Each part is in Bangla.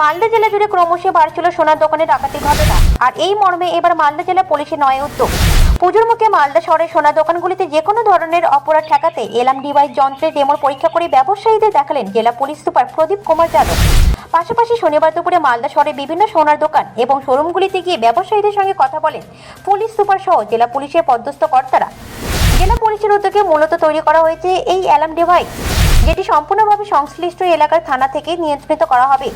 মালদা জেলা জুড়ে ক্রমশ বাড়ছিল সোনার দোকানে ডাকাতির ঘটনা। আর এই মর্মে এবার মালদা জেলা পুলিশের নয় উদ্যোগ। পুজোর মুখে মালদা শহরের সোনার দোকানগুলিতে যে কোনো ধরনের অপরাধ ঠেকাতে এলাম ডিভাইস যন্ত্রের ডেমোর পরীক্ষা করে ব্যবসায়ীদের দেখালেন জেলা পুলিশ সুপার প্রদীপ কুমার যাদব। পাশাপাশি শনিবার দুপুরে মালদা শহরের বিভিন্ন সোনার দোকান এবং শোরুমগুলিতে গিয়ে ব্যবসায়ীদের সঙ্গে কথা বলেন পুলিশ সুপার সহ জেলা পুলিশের পদস্থ কর্তারা। জেলা পুলিশের উদ্যোগে মূলত তৈরি করা হয়েছে এই অ্যালার্ম ডিভাইস, যেটি সম্পূর্ণভাবে সংশ্লিষ্ট এলাকার থানা থেকে নিয়ন্ত্রিত করা হবে।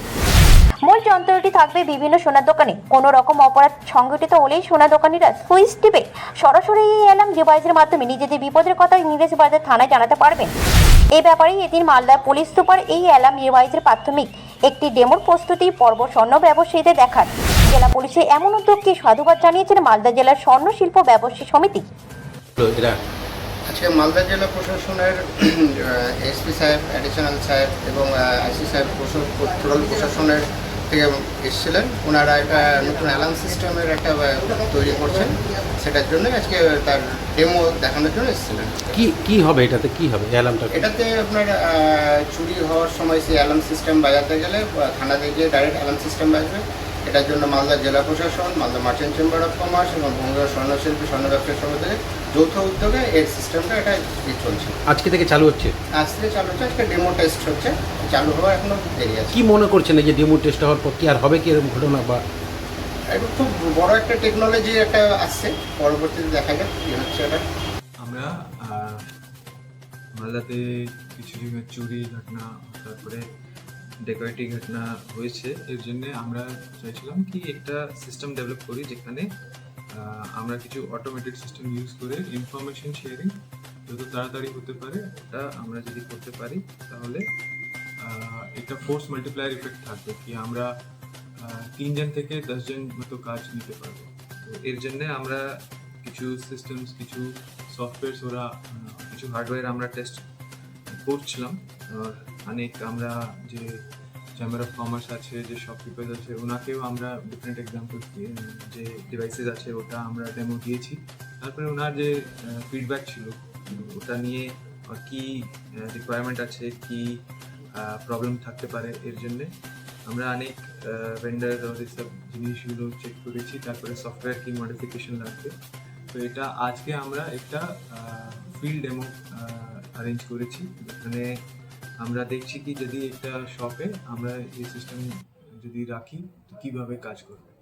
মূল যন্ত্রটি থাকবে বিভিন্ন সোনার দোকানে। কোনো রকম অপরাধ সংঘটিত হলেই সোনা দোকানিরা সুইচ টিপে সরাসরি এই অ্যালার্ম ডিভাইসের মাধ্যমে নিজেদের বিপদের কথা ইংরেজি বাজার থানায় জানাতে পারবেন। এই ব্যাপারে এদিন মালদা পুলিশ সুপার এই অ্যালার্ম ডিভাইসের প্রাথমিক একটি ডেমোর প্রস্তুতি পর্ব স্বর্ণ ব্যবসায়ীদের দেখান। জেলা পুলিশের এমন উদ্যোগকে সাধুবাদ জানিয়েছেন মালদা জেলার স্বর্ণ শিল্প ব্যবসায়ী সমিতি। আজকে মালদা জেলা প্রশাসনের এসপি সাহেব অ্যাডিশনাল সাহেব এবং আইসি সাহেব প্রশাসনের থেকে এসেছিলেন। ওনারা একটা নতুন অ্যালার্ম সিস্টেমের একটা তৈরি করছেন। সেটার জন্য আজকে তার ডেমো দেখানোর জন্য এসেছিলেন। কি কি হবে এটাতে? কি হবে? অ্যালার্মটা এটাতে আপনার চুরি হওয়ার সময় সেই অ্যালার্ম সিস্টেম বাজাতে গেলে থানাতে গিয়ে ডাইরেক্ট অ্যালার্ম সিস্টেম বাজবে। এটার জন্য মালদা জেলা প্রশাসন Malda merchant chamber of commerce এবং বঙ্গীয় স্বর্ণশিল্পী স্বর্ণ ব্যবসায়ী সমিতির যৌথ উদ্যোগে এর সিস্টেমটা এটা চলছে। আজকে থেকে চালু হচ্ছে? আজ থেকে চালু হচ্ছে আজকে ডেমো টেস্ট হচ্ছে চালু হওয়ার এখনও দেরি আছে। কি মনে করছেন এই যে ডেমো টেস্ট হওয়ার পর কি আর হবে কি এরকম ঘটনা বা? এটা খুব বড় একটা টেকনোলজি একটা আসছে পরবর্তীতে দেখা যাক কি হচ্ছে এটা। আমরা মালদাতে কিছু চুরি ঘটনা তারপরে ডেকোরেটি ঘটনা হয়েছে, এর জন্য আমরা চাইছিলাম কি একটা সিস্টেম ডেভেলপ করি যেখানে আমরা কিছু অটোমেটেড সিস্টেম ইউজ করে ইনফরমেশন শেয়ারিং যত তাড়াতাড়ি হতে পারে ওটা আমরা যদি করতে পারি, তাহলে একটা ফোর্স মাল্টিপ্লায়ার ইফেক্ট থাকবে কি আমরা তিনজন থেকে দশজন মতো কাজ নিতে পারব। তো এর জন্য আমরা কিছু সিস্টেমস কিছু সফটওয়্যারস ওরা কিছু হার্ডওয়্যার আমরা টেস্ট করছিলাম। অনেক আমরা যে চেম্বার অফ কমার্স আছে, যে সব শপকিপার আছে ওনাকেও আমরা ডিফারেন্ট এক্সাম্পল যে ডিভাইসেস আছে, ওটা আমরা ডেমো দিয়েছি। তারপরে ওনার যে ফিডব্যাক ছিল, ওটা নিয়ে কি রিকোয়ারমেন্ট আছে, কি প্রবলেম থাকতে পারে এর জন্যে আমরা অনেক ভেন্ডার এসব জিনিসগুলো চেক করেছি। তারপরে সফটওয়্যার কি মডিফিকেশন লাগবে। তো এটা আজকে আমরা একটা ফিল্ড ডেমো অ্যারেঞ্জ করেছি। যেখানে আমরা দেখছি কি যদি একটা শপে আমরা এই সিস্টেম যদি রাখি, তো কীভাবে কাজ করবে?